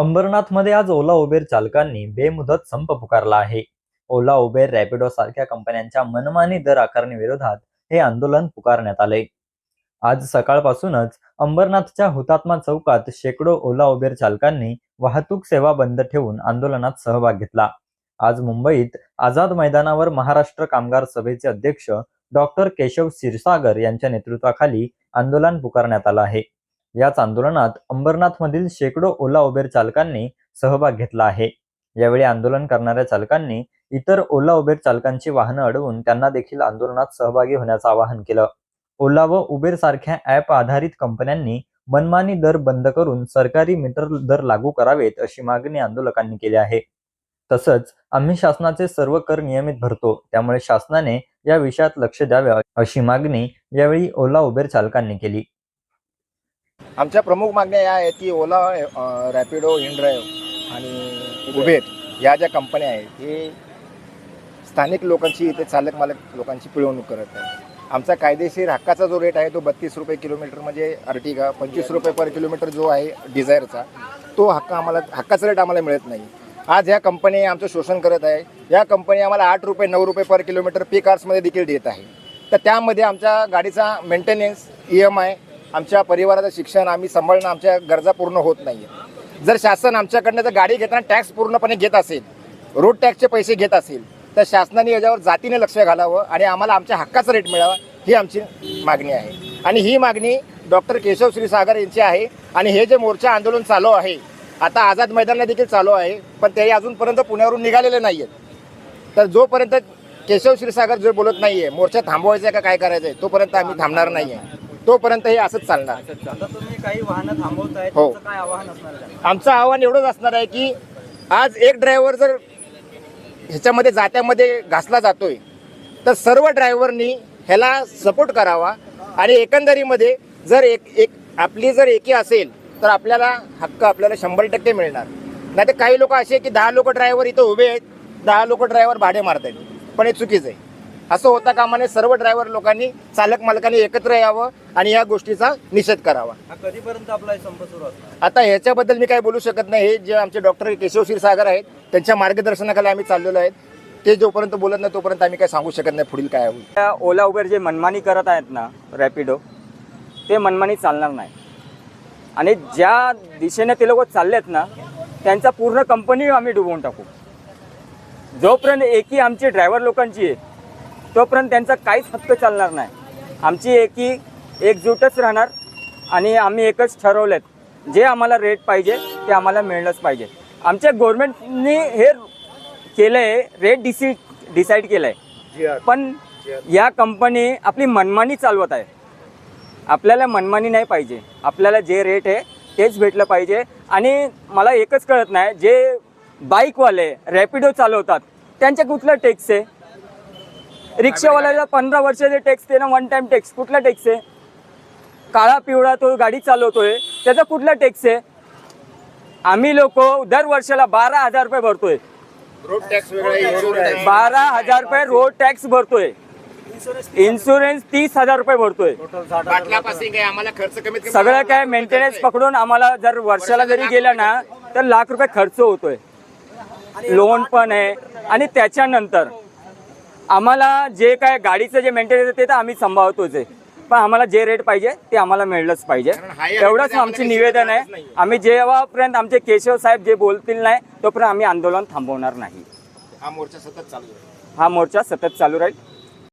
अंबरनाथमध्ये आज ओला उबेर चालकांनी बेमुदत संप पुकारला आहे. ओला उबेर रॅपिडो सारख्या कंपन्यांच्या मनमानी दर आकारणी विरोधात हे आंदोलन पुकारण्यात आले. आज सकाळपासूनच अंबरनाथच्या हुतात्मा चौकात शेकडो ओला उबेर चालकांनी वाहतूक सेवा बंद ठेवून आंदोलनात सहभाग घेतला. आज मुंबईत आझाद मैदानावर महाराष्ट्र कामगार सभेचे अध्यक्ष डॉक्टर केशव क्षीरसागर यांच्या नेतृत्वाखाली आंदोलन पुकारण्यात आलं आहे. याच आंदोलनात अंबरनाथमधील शेकडो ओला उबेर चालकांनी सहभाग घेतला आहे. यावेळी आंदोलन करणाऱ्या चालकांनी इतर ओला उबेर चालकांची वाहनं अडवून त्यांना देखील आंदोलनात सहभागी होण्याचं आवाहन केलं. ओला व उबेर सारख्या ऍप आधारित कंपन्यांनी मनमानी दर बंद करून सरकारी मीटर दर लागू करावेत अशी मागणी आंदोलकांनी केली आहे. तसंच आम्ही शासनाचे सर्व कर नियमित भरतो त्यामुळे शासनाने या विषयात लक्ष द्यावे अशी मागणी यावेळी ओला उबेर चालकांनी केली. आमच्या प्रमुख मागण्या या आहेत की ओला अ, रॅपिडो इनड्राईव्ह आणि उबेर या ज्या कंपन्या आहेत हे स्थानिक लोकांची इथे चालक मालक लोकांची पिळवणूक करत आहे आमचा कायदेशीर हक्काचा जो रेट आहे तो बत्तीस रुपये किलोमीटर म्हणजे अर्टिगा पंचवीस रुपये पर किलोमीटर जो आहे डिझायरचा तो हक्क आम्हाला हक्काचा रेट आम्हाला मिळत नाही. आज ह्या कंपनी आमचं शोषण करत आहे. या कंपनी आम्हाला आठ रुपये नऊ रुपये पर किलोमीटर पी कार्समध्ये देखील देत आहे. तर त्यामध्ये आमच्या गाडीचा मेंटेनन्स ई एम आय आमच्या परिवाराचं शिक्षण आम्ही सांभाळणं आमच्या गरजा पूर्ण होत नाही जर शासन आमच्याकडनं जर गाडी घेताना टॅक्स पूर्णपणे घेत असेल रोड टॅक्सचे पैसे घेत असेल तर शासनाने याच्यावर जातीने लक्ष घालावं आणि आम्हाला आमच्या हक्काचा रेट मिळावा ही आमची मागणी आहे. आणि ही मागणी डॉक्टर केशव श्रीसागर यांची आहे. आणि हे जे मोर्चा आंदोलन चालू आहे आता आझाद मैदानला देखील चालू आहे पण ते अजूनपर्यंत पुण्यावरून निघालेले नाही आहेत तर जोपर्यंत केशव श्रीसागर जो बोलत नाही आहे मोर्चा थांबवायचा आहे का काय करायचं आहे तोपर्यंत आम्ही थांबणार नाही आहे तोपर्यंत हे असंच चालणार. आता तुम्ही काही वाहनं थांबवताय हो. काय आवाहन असणार आहे? आमचं आव्हान एवढंच असणार आहे की आज एक ड्रायव्हर जर ह्याच्यामध्ये जात्यामध्ये घासला जातोय तर सर्व ड्रायव्हरनी ह्याला सपोर्ट करावा आणि एकंदरीमध्ये जर एक एक आपली जर एकी असेल तर आपल्याला हक्क आपल्याला शंभर टक्के मिळणार. नाही तर काही लोक असे की दहा लोक ड्रायव्हर इथं उभे आहेत दहा लोक ड्रायव्हर भाडे मारत आहेत पण हे चुकीचं आहे. असं होता कामाने सर्व ड्रायव्हर लोकांनी चालक मालकांनी एकत्र यावं आणि या गोष्टीचा निषेध करावा. हा कधीपर्यंत आपला संप सुरू असणार? आता ह्याच्याबद्दल मी काय बोलू शकत नाही. हे जे आमचे डॉक्टर केशव क्षीरसागर आहेत त्यांच्या मार्गदर्शनाखाली आम्ही चाललेलो आहेत. ते जोपर्यंत बोलत नाही तोपर्यंत आम्ही काय सांगू शकत नाही पुढील काय होईल. त्या ओला उबेर जे मनमानी करत आहेत ना रॅपिडो ते मनमानी चालणार नाही. आणि ज्या दिशेने ते लोक चाललेत ना त्यांचा पूर्ण कंपनी आम्ही डुबवून टाकू. जोपर्यंत एकी आमची ड्रायव्हर लोकांची आहे तोपर्यंत त्यांचा काहीच हक्क चालणार नाही. आमची एकी एकजूटच राहणार आणि आम्ही एकच ठरवलेत. जे आम्हाला रेट पाहिजे ते आम्हाला मिळणंच पाहिजे. आमच्या गव्हर्नमेंटनी हे केलं आहे रेट डिसी डिसाईड केलं आहे पण या कंपनी आपली मनमानी चालवत आहे. आपल्याला मनमानी नाही पाहिजे. आपल्याला जे रेट आहे तेच भेटलं पाहिजे. आणि मला एकच कळत नाही जे बाईकवाले रॅपिडो चालवतात त्यांच्या कुठलं टॅक्स आहे? रिक्षावाल्याला पंधरा वर्षाचे टॅक्स ते ना वन टाइम टॅक्स कुठला टॅक्स आहे? काळा पिवळा तो गाडी चालवतोय. त्याचा कुठला टॅक्स आहे? आम्ही लोक दर वर्षाला बारा हजार रुपये भरतोय. रोड टॅक्स वेगळा बारा हजार रुपये रोड टॅक्स भरतोय. इन्शुरन्स तीस हजार रुपये भरतोय. पासिंग आहे आम्हाला खर्च कमीत कमी सगळं काय मेंटेनन्स पकडून आम्हाला जर वर्षाला जरी गेलं ना तर लाख रुपये खर्च होतोय. लोन पण आहे. आणि त्याच्यानंतर आम्हाला जे काय गाडीचं जे मेंटेनन्स आहे ते तर आम्ही सांभाळतोच आहे. पण आम्हाला जे रेट पाहिजे ते आम्हाला मिळलंच पाहिजे. एवढंच आमचे निवेदन आहे. आम्ही जेव्हापर्यंत आमचे केशव साहेब जे बोलतील नाही तोपर्यंत आम्ही आंदोलन थांबवणार नाही. हा मोर्चा सतत चालू हा मोर्चा सतत चालू राहील.